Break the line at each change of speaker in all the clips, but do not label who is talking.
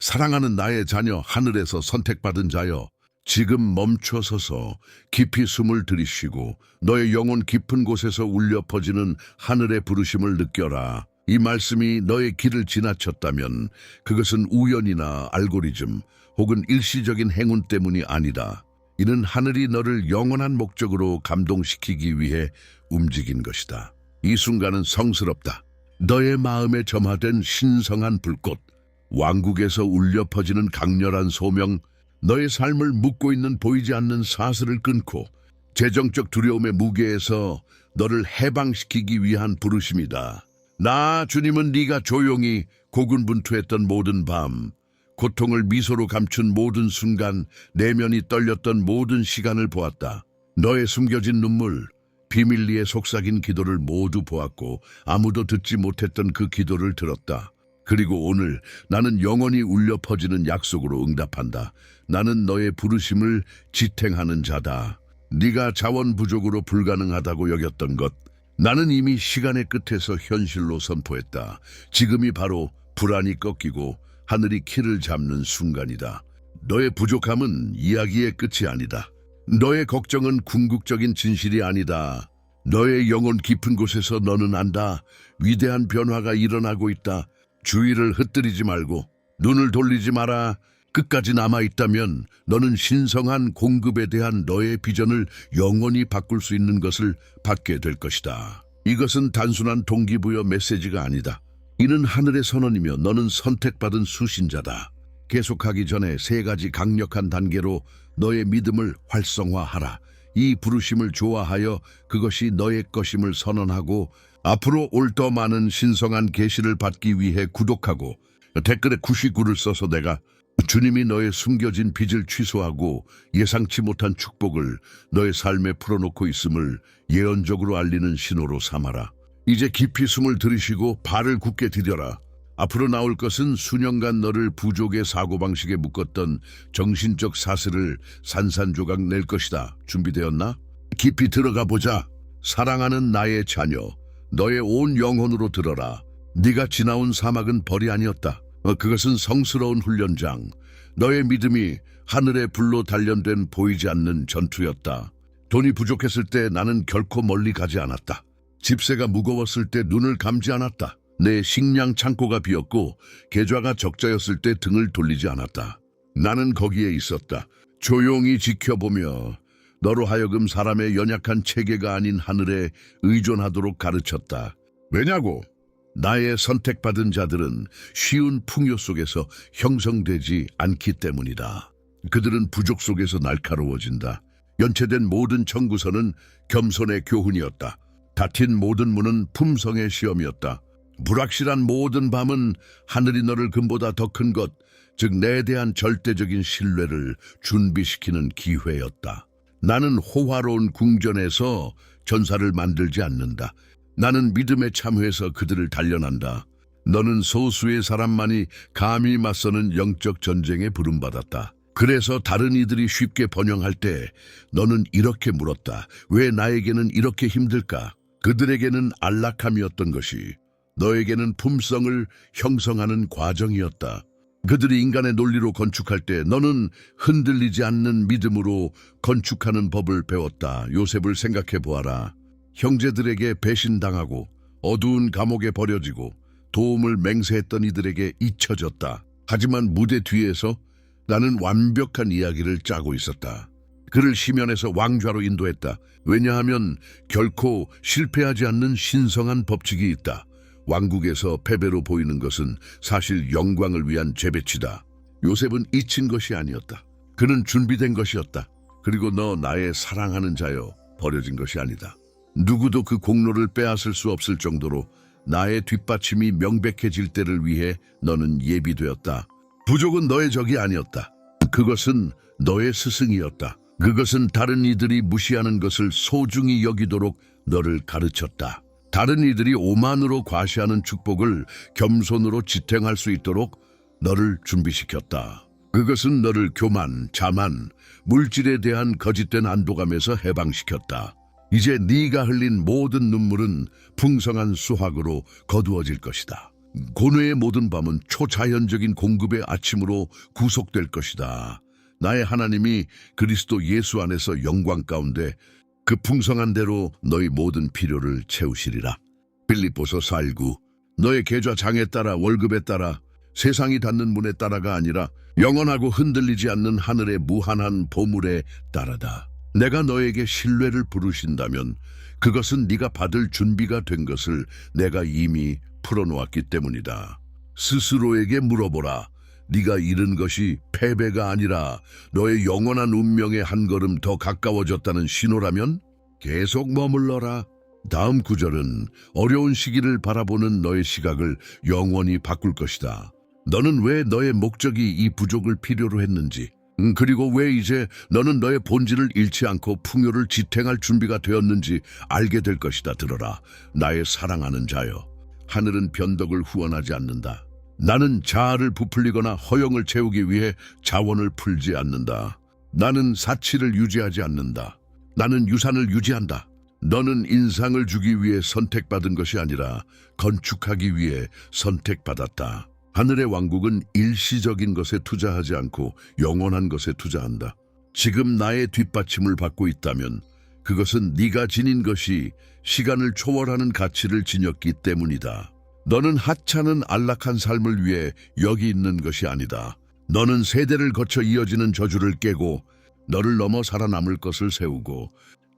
사랑하는 나의 자녀 하늘에서 선택받은 자여 지금 멈춰서서 깊이 숨을 들이쉬고 너의 영혼 깊은 곳에서 울려 퍼지는 하늘의 부르심을 느껴라. 이 말씀이 너의 길을 지나쳤다면 그것은 우연이나 알고리즘 혹은 일시적인 행운 때문이 아니다. 이는 하늘이 너를 영원한 목적으로 감동시키기 위해 움직인 것이다. 이 순간은 성스럽다. 너의 마음에 점화된 신성한 불꽃, 왕국에서 울려 퍼지는 강렬한 소명, 너의 삶을 묶고 있는 보이지 않는 사슬을 끊고 재정적 두려움의 무게에서 너를 해방시키기 위한 부르심이다. 나 주님은 네가 조용히 고군분투했던 모든 밤, 고통을 미소로 감춘 모든 순간, 내면이 떨렸던 모든 시간을 보았다. 너의 숨겨진 눈물, 비밀리에 속삭인 기도를 모두 보았고 아무도 듣지 못했던 그 기도를 들었다. 그리고 오늘 나는 영원히 울려 퍼지는 약속으로 응답한다. 나는 너의 부르심을 지탱하는 자다. 네가 자원 부족으로 불가능하다고 여겼던 것. 나는 이미 시간의 끝에서 현실로 선포했다. 지금이 바로 불안이 꺾이고 하늘이 키를 잡는 순간이다. 너의 부족함은 이야기의 끝이 아니다. 너의 걱정은 궁극적인 진실이 아니다. 너의 영혼 깊은 곳에서 너는 안다. 위대한 변화가 일어나고 있다. 주의를 흩뜨리지 말고 눈을 돌리지 마라. 끝까지 남아 있다면 너는 신성한 공급에 대한 너의 비전을 영원히 바꿀 수 있는 것을 받게 될 것이다. 이것은 단순한 동기부여 메시지가 아니다. 이는 하늘의 선언이며 너는 선택받은 수신자다. 계속하기 전에 세 가지 강력한 단계로 너의 믿음을 활성화하라. 이 부르심을 좋아하여 그것이 너의 것임을 선언하고 앞으로 올 더 많은 신성한 계시를 받기 위해 구독하고 댓글에 99를 써서 내가 주님이 너의 숨겨진 빚을 취소하고 예상치 못한 축복을 너의 삶에 풀어놓고 있음을 예언적으로 알리는 신호로 삼아라. 이제 깊이 숨을 들이쉬고 발을 굳게 디뎌라. 앞으로 나올 것은 수년간 너를 부족의 사고방식에 묶었던 정신적 사슬을 산산조각 낼 것이다. 준비되었나? 깊이 들어가 보자. 사랑하는 나의 자녀, 너의 온 영혼으로 들어라. 네가 지나온 사막은 벌이 아니었다. 어, 그것은 성스러운 훈련장. 너의 믿음이 하늘의 불로 단련된 보이지 않는 전투였다. 돈이 부족했을 때 나는 결코 멀리 가지 않았다. 집세가 무거웠을 때 눈을 감지 않았다. 내 식량 창고가 비었고 계좌가 적자였을 때 등을 돌리지 않았다. 나는 거기에 있었다. 조용히 지켜보며 너로 하여금 사람의 연약한 체계가 아닌 하늘에 의존하도록 가르쳤다. 왜냐고? 나의 선택받은 자들은 쉬운 풍요 속에서 형성되지 않기 때문이다. 그들은 부족 속에서 날카로워진다. 연체된 모든 청구서는 겸손의 교훈이었다. 닫힌 모든 문은 품성의 시험이었다. 불확실한 모든 밤은 하늘이 너를 금보다 더 큰 것, 즉 내 대한 절대적인 신뢰를 준비시키는 기회였다. 나는 호화로운 궁전에서 전사를 만들지 않는다. 나는 믿음에 참회해서 그들을 단련한다. 너는 소수의 사람만이 감히 맞서는 영적 전쟁에 부름받았다. 그래서 다른 이들이 쉽게 번영할 때 너는 이렇게 물었다. 왜 나에게는 이렇게 힘들까? 그들에게는 안락함이었던 것이 너에게는 품성을 형성하는 과정이었다. 그들이 인간의 논리로 건축할 때 너는 흔들리지 않는 믿음으로 건축하는 법을 배웠다. 요셉을 생각해 보아라. 형제들에게 배신당하고 어두운 감옥에 버려지고 도움을 맹세했던 이들에게 잊혀졌다. 하지만 무대 뒤에서 나는 완벽한 이야기를 짜고 있었다. 그를 시면에서 왕좌로 인도했다. 왜냐하면 결코 실패하지 않는 신성한 법칙이 있다. 왕국에서 패배로 보이는 것은 사실 영광을 위한 재배치다. 요셉은 잊힌 것이 아니었다. 그는 준비된 것이었다. 그리고 너 나의 사랑하는 자여 버려진 것이 아니다. 누구도 그 공로를 빼앗을 수 없을 정도로 나의 뒷받침이 명백해질 때를 위해 너는 예비되었다. 부족은 너의 적이 아니었다. 그것은 너의 스승이었다. 그것은 다른 이들이 무시하는 것을 소중히 여기도록 너를 가르쳤다. 다른 이들이 오만으로 과시하는 축복을 겸손으로 지탱할 수 있도록 너를 준비시켰다. 그것은 너를 교만, 자만, 물질에 대한 거짓된 안도감에서 해방시켰다. 이제 네가 흘린 모든 눈물은 풍성한 수확으로 거두어질 것이다. 고뇌의 모든 밤은 초자연적인 공급의 아침으로 구속될 것이다. 나의 하나님이 그리스도 예수 안에서 영광 가운데 그 풍성한 대로 너희 모든 필요를 채우시리라. 빌립보서 살구 너의 계좌 장에 따라 월급에 따라 세상이 닫는 문에 따라가 아니라 영원하고 흔들리지 않는 하늘의 무한한 보물에 따라다. 내가 너에게 신뢰를 부르신다면 그것은 네가 받을 준비가 된 것을 내가 이미 풀어놓았기 때문이다. 스스로에게 물어보라. 네가 잃은 것이 패배가 아니라 너의 영원한 운명에 한 걸음 더 가까워졌다는 신호라면 계속 머물러라. 다음 구절은 어려운 시기를 바라보는 너의 시각을 영원히 바꿀 것이다. 너는 왜 너의 목적이 이 부족을 필요로 했는지, 음, 그리고 왜 이제 너는 너의 본질을 잃지 않고 풍요를 지탱할 준비가 되었는지 알게 될 것이다. 들어라. 나의 사랑하는 자여. 하늘은 변덕을 후원하지 않는다. 나는 자아를 부풀리거나 허영을 채우기 위해 자원을 풀지 않는다. 나는 사치를 유지하지 않는다. 나는 유산을 유지한다. 너는 인상을 주기 위해 선택받은 것이 아니라 건축하기 위해 선택받았다. 하늘의 왕국은 일시적인 것에 투자하지 않고 영원한 것에 투자한다. 지금 나의 뒷받침을 받고 있다면 그것은 네가 지닌 것이 시간을 초월하는 가치를 지녔기 때문이다. 너는 하찮은 안락한 삶을 위해 여기 있는 것이 아니다. 너는 세대를 거쳐 이어지는 저주를 깨고 너를 넘어 살아남을 것을 세우고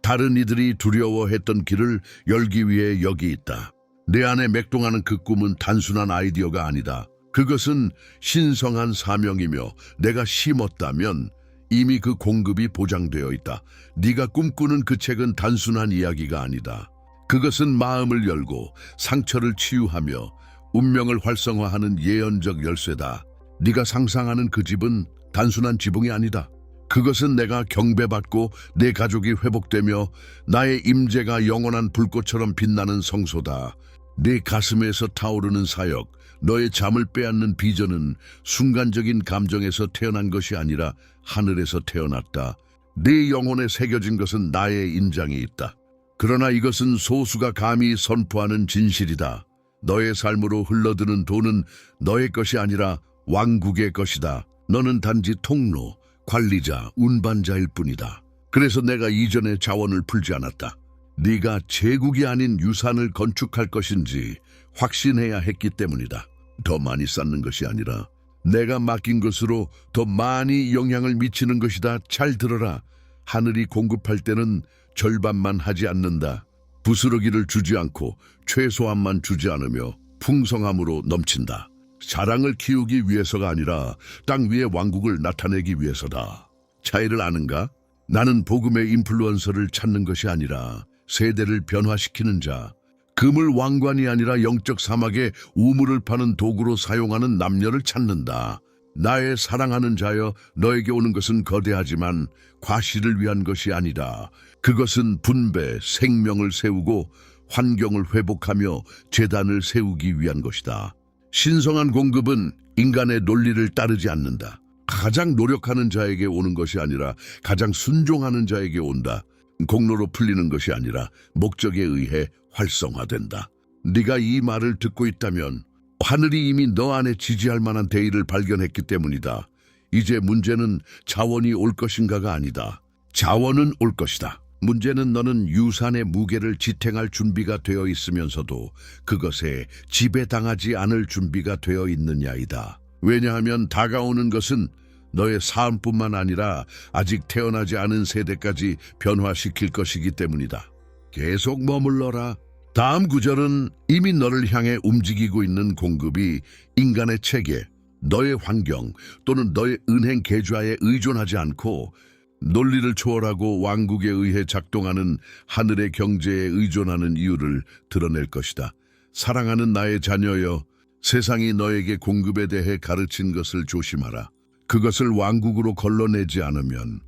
다른 이들이 두려워했던 길을 열기 위해 여기 있다. 내 안에 맥동하는 그 꿈은 단순한 아이디어가 아니다. 그것은 신성한 사명이며 내가 심었다면 이미 그 공급이 보장되어 있다. 네가 꿈꾸는 그 책은 단순한 이야기가 아니다. 그것은 마음을 열고 상처를 치유하며 운명을 활성화하는 예언적 열쇠다. 네가 상상하는 그 집은 단순한 지붕이 아니다. 그것은 내가 경배받고 내 가족이 회복되며 나의 임재가 영원한 불꽃처럼 빛나는 성소다. 네 가슴에서 타오르는 사역, 너의 잠을 빼앗는 비전은 순간적인 감정에서 태어난 것이 아니라 하늘에서 태어났다. 네 영혼에 새겨진 것은 나의 인장이 있다. 그러나 이것은 소수가 감히 선포하는 진실이다. 너의 삶으로 흘러드는 돈은 너의 것이 아니라 왕국의 것이다. 너는 단지 통로, 관리자, 운반자일 뿐이다. 그래서 내가 이전에 자원을 풀지 않았다. 네가 제국이 아닌 유산을 건축할 것인지 확신해야 했기 때문이다. 더 많이 쌓는 것이 아니라 내가 맡긴 것으로 더 많이 영향을 미치는 것이다. 잘 들어라. 하늘이 공급할 때는 절반만 하지 않는다. 부스러기를 주지 않고 최소한만 주지 않으며 풍성함으로 넘친다. 자랑을 키우기 위해서가 아니라 땅 위의 왕국을 나타내기 위해서다. 차이를 아는가? 나는 복음의 인플루언서를 찾는 것이 아니라 세대를 변화시키는 자, 그물 왕관이 아니라 영적 사막에 우물을 파는 도구로 사용하는 남녀를 찾는다. 나의 사랑하는 자여 너에게 오는 것은 거대하지만 과실을 위한 것이 아니다. 그것은 분배, 생명을 세우고 환경을 회복하며 재단을 세우기 위한 것이다. 신성한 공급은 인간의 논리를 따르지 않는다. 가장 노력하는 자에게 오는 것이 아니라 가장 순종하는 자에게 온다. 공로로 풀리는 것이 아니라 목적에 의해 활성화된다. 네가 이 말을 듣고 있다면 하늘이 이미 너 안에 지지할 만한 대의를 발견했기 때문이다. 이제 문제는 자원이 올 것인가가 아니다. 자원은 올 것이다. 문제는 너는 유산의 무게를 지탱할 준비가 되어 있으면서도 그것에 지배당하지 않을 준비가 되어 있느냐이다. 왜냐하면 다가오는 것은 너의 삶뿐만 아니라 아직 태어나지 않은 세대까지 변화시킬 것이기 때문이다. 계속 머물러라. 다음 구절은 이미 너를 향해 움직이고 있는 공급이 인간의 체계, 너의 환경 또는 너의 은행 계좌에 의존하지 않고 논리를 초월하고 왕국에 의해 작동하는 하늘의 경제에 의존하는 이유를 드러낼 것이다. 사랑하는 나의 자녀여, 세상이 너에게 공급에 대해 가르친 것을 조심하라. 그것을 왕국으로 걸러내지 않으면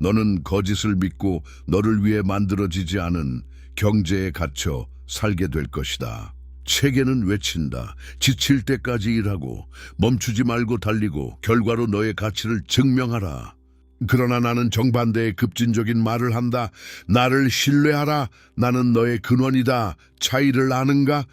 너는 거짓을 믿고 너를 위해 만들어지지 않은 경제에 갇혀 살게 될 것이다. 체계는 외친다. 지칠 때까지 일하고 멈추지 말고 달리고 결과로 너의 가치를 증명하라. 그러나 나는 정반대의 급진적인 말을 한다. 나를 신뢰하라. 나는 너의 근원이다. 차이를 아는가?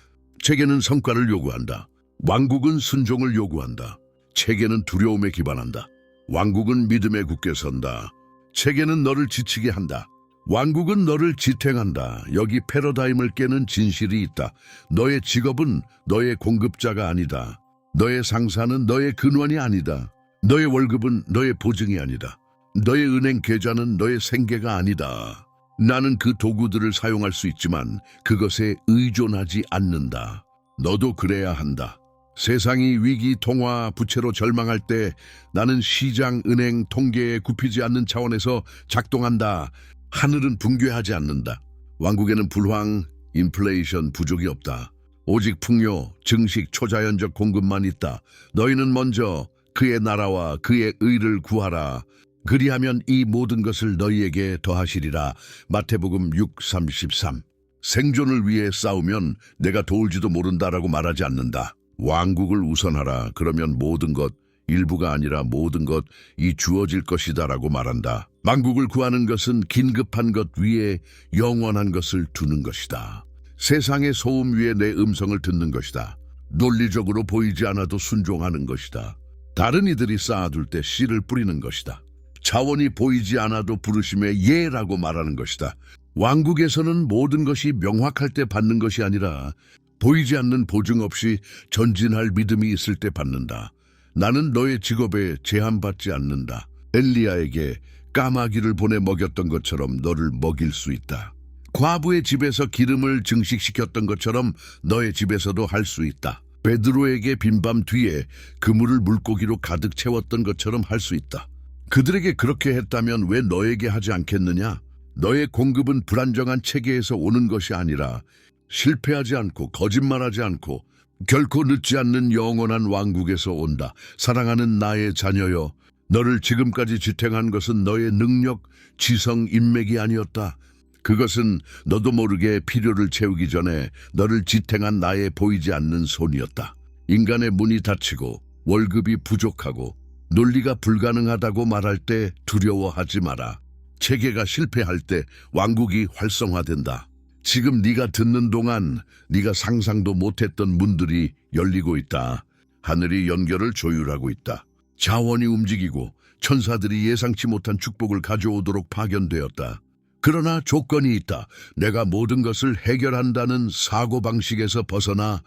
체계는 성과를 요구한다. 왕국은 순종을 요구한다. 체계는 두려움에 기반한다. 왕국은 믿음에 굳게 선다. 체계는 너를 지치게 한다. 왕국은 너를 지탱한다. 여기 패러다임을 깨는 진실이 있다. 너의 직업은 너의 공급자가 아니다. 너의 상사는 너의 근원이 아니다. 너의 월급은 너의 보증이 아니다. 너의 은행 계좌는 너의 생계가 아니다. 나는 그 도구들을 사용할 수 있지만 그것에 의존하지 않는다. 너도 그래야 한다. 세상이 위기, 통화, 부채로 절망할 때 나는 시장, 은행, 통계에 굽히지 않는 차원에서 작동한다. 하늘은 붕괴하지 않는다. 왕국에는 불황, 인플레이션, 부족이 없다. 오직 풍요, 증식, 초자연적 공급만 있다. 너희는 먼저 그의 나라와 그의 의를 구하라. 그리하면 이 모든 것을 너희에게 더하시리라. 마태복음 6:33. 생존을 위해 싸우면 내가 도울지도 모른다라고 말하지 않는다. 왕국을 우선하라. 그러면 모든 것, 일부가 아니라 모든 것 이 주어질 것이다라고 말한다. 왕국을 구하는 것은 긴급한 것 위에 영원한 것을 두는 것이다. 세상의 소음 위에 내 음성을 듣는 것이다. 논리적으로 보이지 않아도 순종하는 것이다. 다른 이들이 쌓아둘 때 씨를 뿌리는 것이다. 자원이 보이지 않아도 부르심에 예라고 말하는 것이다. 왕국에서는 모든 것이 명확할 때 받는 것이 아니라 보이지 않는 보증 없이 전진할 믿음이 있을 때 받는다. 나는 너의 직업에 제한받지 않는다. 엘리야에게 까마귀를 보내 먹였던 것처럼 너를 먹일 수 있다. 과부의 집에서 기름을 증식시켰던 것처럼 너의 집에서도 할 수 있다. 베드로에게 빈밤 뒤에 그물을 물고기로 가득 채웠던 것처럼 할 수 있다. 그들에게 그렇게 했다면 왜 너에게 하지 않겠느냐? 너의 공급은 불안정한 체계에서 오는 것이 아니라 실패하지 않고 거짓말하지 않고 결코 늦지 않는 영원한 왕국에서 온다. 사랑하는 나의 자녀여, 너를 지금까지 지탱한 것은 너의 능력, 지성, 인맥이 아니었다. 그것은 너도 모르게 필요를 채우기 전에 너를 지탱한 나의 보이지 않는 손이었다. 인간의 문이 닫히고 월급이 부족하고 논리가 불가능하다고 말할 때 두려워하지 마라. 체계가 실패할 때 왕국이 활성화된다. 지금 네가 듣는 동안 네가 상상도 못했던 문들이 열리고 있다. 하늘이 연결을 조율하고 있다. 자원이 움직이고 천사들이 예상치 못한 축복을 가져오도록 파견되었다. 그러나 조건이 있다. 내가 모든 것을 해결한다는 사고방식에서 벗어나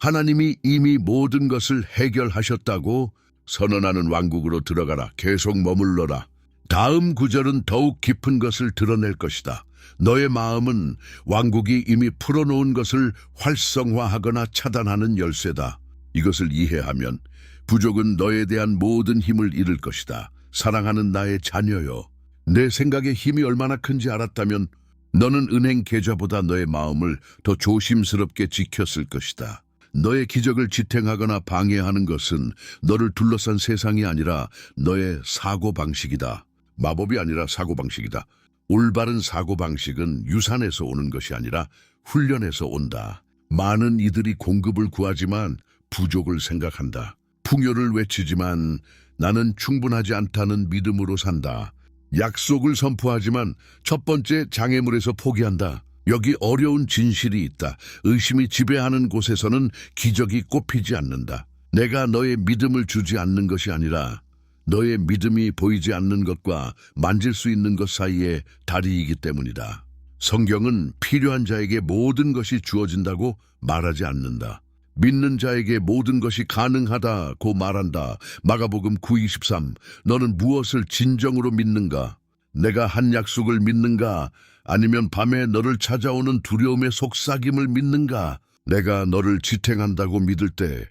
하나님이 이미 모든 것을 해결하셨다고 선언하는 왕국으로 들어가라. 계속 머물러라. 다음 구절은 더욱 깊은 것을 드러낼 것이다. 너의 마음은 왕국이 이미 풀어놓은 것을 활성화하거나 차단하는 열쇠다. 이것을 이해하면 부족은 너에 대한 모든 힘을 잃을 것이다. 사랑하는 나의 자녀여. 내 생각에 힘이 얼마나 큰지 알았다면 너는 은행 계좌보다 너의 마음을 더 조심스럽게 지켰을 것이다. 너의 기적을 지탱하거나 방해하는 것은 너를 둘러싼 세상이 아니라 너의 사고방식이다. 마법이 아니라 사고방식이다. 올바른 사고방식은 유산에서 오는 것이 아니라 훈련에서 온다. 많은 이들이 공급을 구하지만 부족을 생각한다. 풍요를 외치지만 나는 충분하지 않다는 믿음으로 산다. 약속을 선포하지만 첫 번째 장애물에서 포기한다. 여기 어려운 진실이 있다. 의심이 지배하는 곳에서는 기적이 꼽히지 않는다. 내가 너의 믿음을 주지 않는 것이 아니라 너의 믿음이 보이지 않는 것과 만질 수 있는 것 사이에 다리이기 때문이다. 성경은 필요한 자에게 모든 것이 주어진다고 말하지 않는다. 믿는 자에게 모든 것이 가능하다고 말한다. 마가복음 9:23 너는 무엇을 진정으로 믿는가? 내가 한 약속을 믿는가? 아니면 밤에 너를 찾아오는 두려움의 속삭임을 믿는가? 내가 너를 지탱한다고 믿을 때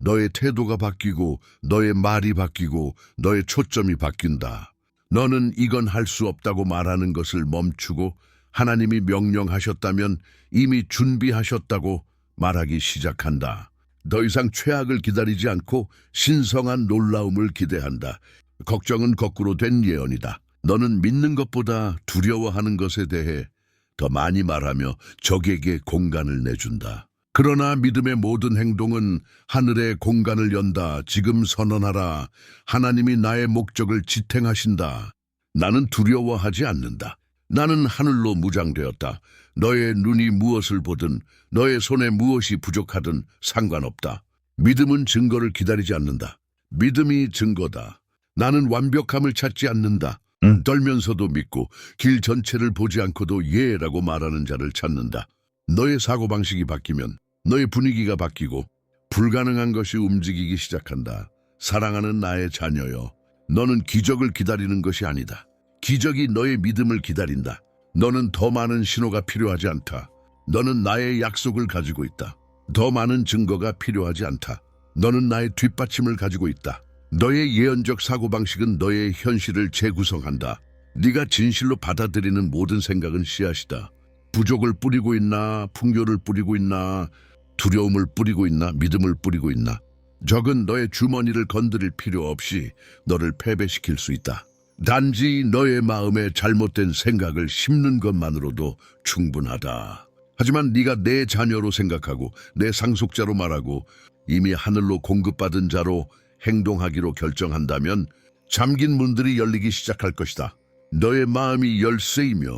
너의 태도가 바뀌고 너의 말이 바뀌고 너의 초점이 바뀐다. 너는 이건 할 수 없다고 말하는 것을 멈추고 하나님이 명령하셨다면 이미 준비하셨다고 말하기 시작한다. 더 이상 최악을 기다리지 않고 신성한 놀라움을 기대한다. 걱정은 거꾸로 된 예언이다. 너는 믿는 것보다 두려워하는 것에 대해 더 많이 말하며 적에게 공간을 내준다. 그러나 믿음의 모든 행동은 하늘의 공간을 연다. 지금 선언하라. 하나님이 나의 목적을 지탱하신다. 나는 두려워하지 않는다. 나는 하늘로 무장되었다. 너의 눈이 무엇을 보든 너의 손에 무엇이 부족하든 상관없다. 믿음은 증거를 기다리지 않는다. 믿음이 증거다. 나는 완벽함을 찾지 않는다.
응.
떨면서도 믿고 길 전체를 보지 않고도 예라고 말하는 자를 찾는다. 너의 사고방식이 바뀌면 너의 분위기가 바뀌고 불가능한 것이 움직이기 시작한다. 사랑하는 나의 자녀여, 너는 기적을 기다리는 것이 아니다. 기적이 너의 믿음을 기다린다. 너는 더 많은 신호가 필요하지 않다. 너는 나의 약속을 가지고 있다. 더 많은 증거가 필요하지 않다. 너는 나의 뒷받침을 가지고 있다. 너의 예언적 사고방식은 너의 현실을 재구성한다. 네가 진실로 받아들이는 모든 생각은 씨앗이다. 부족을 뿌리고 있나, 풍요를 뿌리고 있나, 두려움을 뿌리고 있나, 믿음을 뿌리고 있나. 적은 너의 주머니를 건드릴 필요 없이 너를 패배시킬 수 있다. 단지 너의 마음에 잘못된 생각을 심는 것만으로도 충분하다. 하지만 네가 내 자녀로 생각하고 내 상속자로 말하고 이미 하늘로 공급받은 자로 행동하기로 결정한다면 잠긴 문들이 열리기 시작할 것이다. 너의 마음이 열쇠이며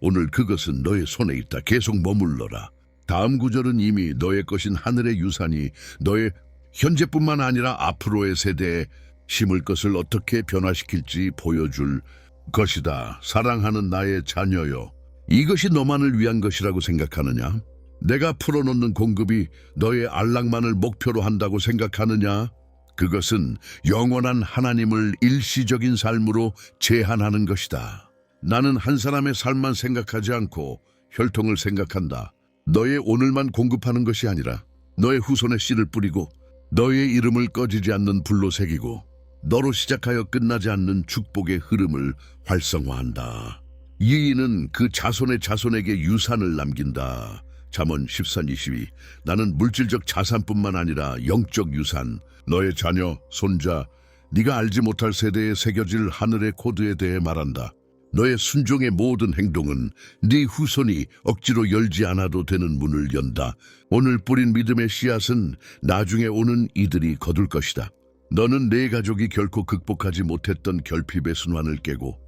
오늘 그것은 너의 손에 있다. 계속 머물러라. 다음 구절은 이미 너의 것인 하늘의 유산이 너의 현재뿐만 아니라 앞으로의 세대에 심을 것을 어떻게 변화시킬지 보여줄 것이다. 사랑하는 나의 자녀여. 이것이 너만을 위한 것이라고 생각하느냐? 내가 풀어놓는 공급이 너의 안락만을 목표로 한다고 생각하느냐? 그것은 영원한 하나님을 일시적인 삶으로 제한하는 것이다. 나는 한 사람의 삶만 생각하지 않고 혈통을 생각한다. 너의 오늘만 공급하는 것이 아니라 너의 후손의 씨를 뿌리고 너의 이름을 꺼지지 않는 불로 새기고 너로 시작하여 끝나지 않는 축복의 흐름을 활성화한다. 이인은 그 자손의 자손에게 유산을 남긴다. 잠언 13, 22. 나는 물질적 자산뿐만 아니라 영적 유산, 너의 자녀, 손자, 네가 알지 못할 세대에 새겨질 하늘의 코드에 대해 말한다. 너의 순종의 모든 행동은 네 후손이 억지로 열지 않아도 되는 문을 연다. 오늘 뿌린 믿음의 씨앗은 나중에 오는 이들이 거둘 것이다. 너는 내 가족이 결코 극복하지 못했던 결핍의 순환을 깨고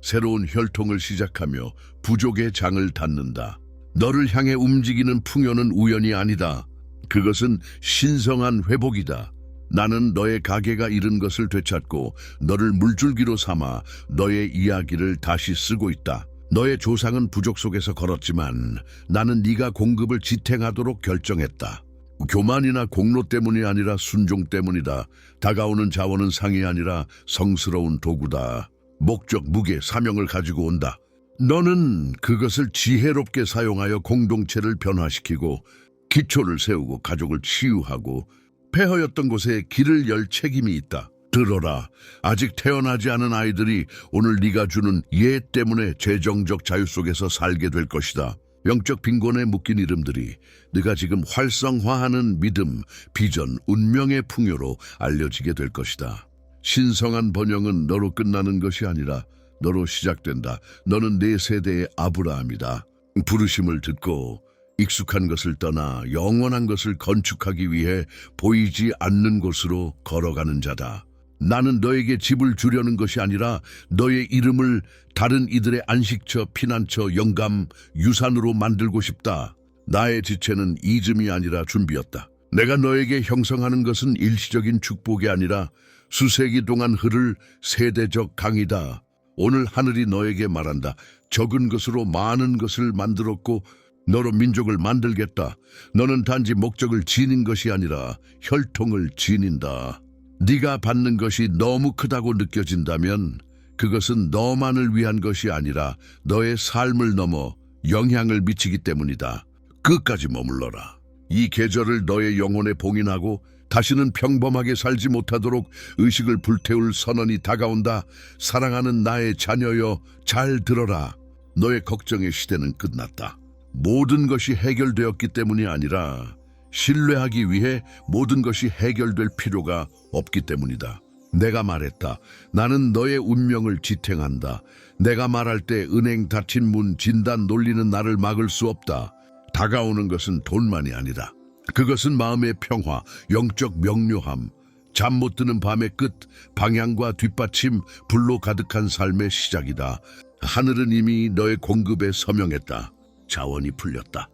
새로운 혈통을 시작하며 부족의 장을 닫는다. 너를 향해 움직이는 풍요는 우연이 아니다. 그것은 신성한 회복이다. 나는 너의 가게가 잃은 것을 되찾고 너를 물줄기로 삼아 너의 이야기를 다시 쓰고 있다. 너의 조상은 부족 속에서 걸었지만 나는 네가 공급을 지탱하도록 결정했다. 교만이나 공로 때문이 아니라 순종 때문이다. 다가오는 자원은 상이 아니라 성스러운 도구다. 목적, 무게, 사명을 가지고 온다. 너는 그것을 지혜롭게 사용하여 공동체를 변화시키고 기초를 세우고 가족을 치유하고 폐허였던 곳에 길을 열 책임이 있다. 들어라. 아직 태어나지 않은 아이들이 오늘 네가 주는 예 때문에 재정적 자유 속에서 살게 될 것이다. 영적 빈곤에 묶인 이름들이 네가 지금 활성화하는 믿음, 비전, 운명의 풍요로 알려지게 될 것이다. 신성한 번영은 너로 끝나는 것이 아니라 너로 시작된다. 너는 내 세대의 아브라함이다. 부르심을 듣고 익숙한 것을 떠나 영원한 것을 건축하기 위해 보이지 않는 곳으로 걸어가는 자다. 나는 너에게 집을 주려는 것이 아니라 너의 이름을 다른 이들의 안식처, 피난처, 영감, 유산으로 만들고 싶다. 나의 지체는 이즘이 아니라 준비였다. 내가 너에게 형성하는 것은 일시적인 축복이 아니라 수세기 동안 흐를 세대적 강이다. 오늘 하늘이 너에게 말한다. 적은 것으로 많은 것을 만들었고 너로 민족을 만들겠다. 너는 단지 목적을 지닌 것이 아니라 혈통을 지닌다. 네가 받는 것이 너무 크다고 느껴진다면 그것은 너만을 위한 것이 아니라 너의 삶을 넘어 영향을 미치기 때문이다. 끝까지 머물러라. 이 계절을 너의 영혼에 봉인하고 다시는 평범하게 살지 못하도록 의식을 불태울 선언이 다가온다. 사랑하는 나의 자녀여 잘 들어라. 너의 걱정의 시대는 끝났다. 모든 것이 해결되었기 때문이 아니라 신뢰하기 위해 모든 것이 해결될 필요가 없기 때문이다. 내가 말했다. 나는 너의 운명을 지탱한다. 내가 말할 때 은행 닫힌 문 진단 놀리는 나를 막을 수 없다. 다가오는 것은 돈만이 아니다. 그것은 마음의 평화, 영적 명료함, 잠 못 드는 밤의 끝, 방향과 뒷받침, 불로 가득한 삶의 시작이다. 하늘은 이미 너의 공급에 서명했다. 자원이 풀렸다.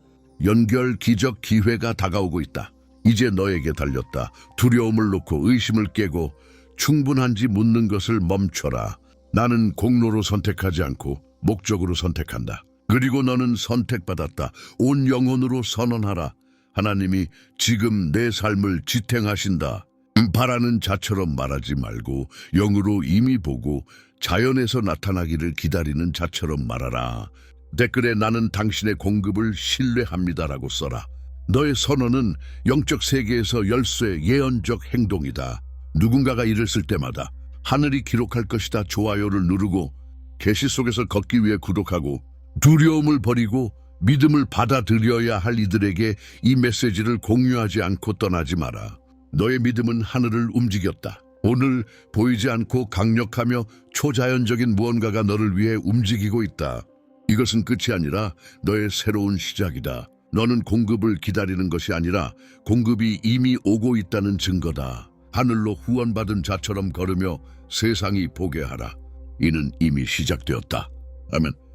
연결 기적 기회가 다가오고 있다. 이제 너에게 달렸다. 두려움을 놓고 의심을 깨고 충분한지 묻는 것을 멈춰라. 나는 공로로 선택하지 않고 목적으로 선택한다. 그리고 너는 선택받았다. 온 영혼으로 선언하라. 하나님이 지금 내 삶을 지탱하신다. 바라는 자처럼 말하지 말고 영으로 이미 보고 자연에서 나타나기를 기다리는 자처럼 말하라. 댓글에 나는 당신의 공급을 신뢰합니다라고 써라. 너의 선언은 영적 세계에서 열쇠 예언적 행동이다. 누군가가 이를 쓸 때마다 하늘이 기록할 것이다 좋아요를 누르고 계시 속에서 걷기 위해 구독하고 두려움을 버리고 믿음을 받아들여야 할 이들에게 이 메시지를 공유하지 않고 떠나지 마라. 너의 믿음은 하늘을 움직였다. 오늘 보이지 않고 강력하며 초자연적인 무언가가 너를 위해 움직이고 있다. 이것은 끝이 아니라 너의 새로운 시작이다. 너는 공급을 기다리는 것이 아니라 공급이 이미 오고 있다는 증거다. 하늘로 후원받은 자처럼 걸으며 세상이 보게 하라. 이는 이미 시작되었다. 아멘.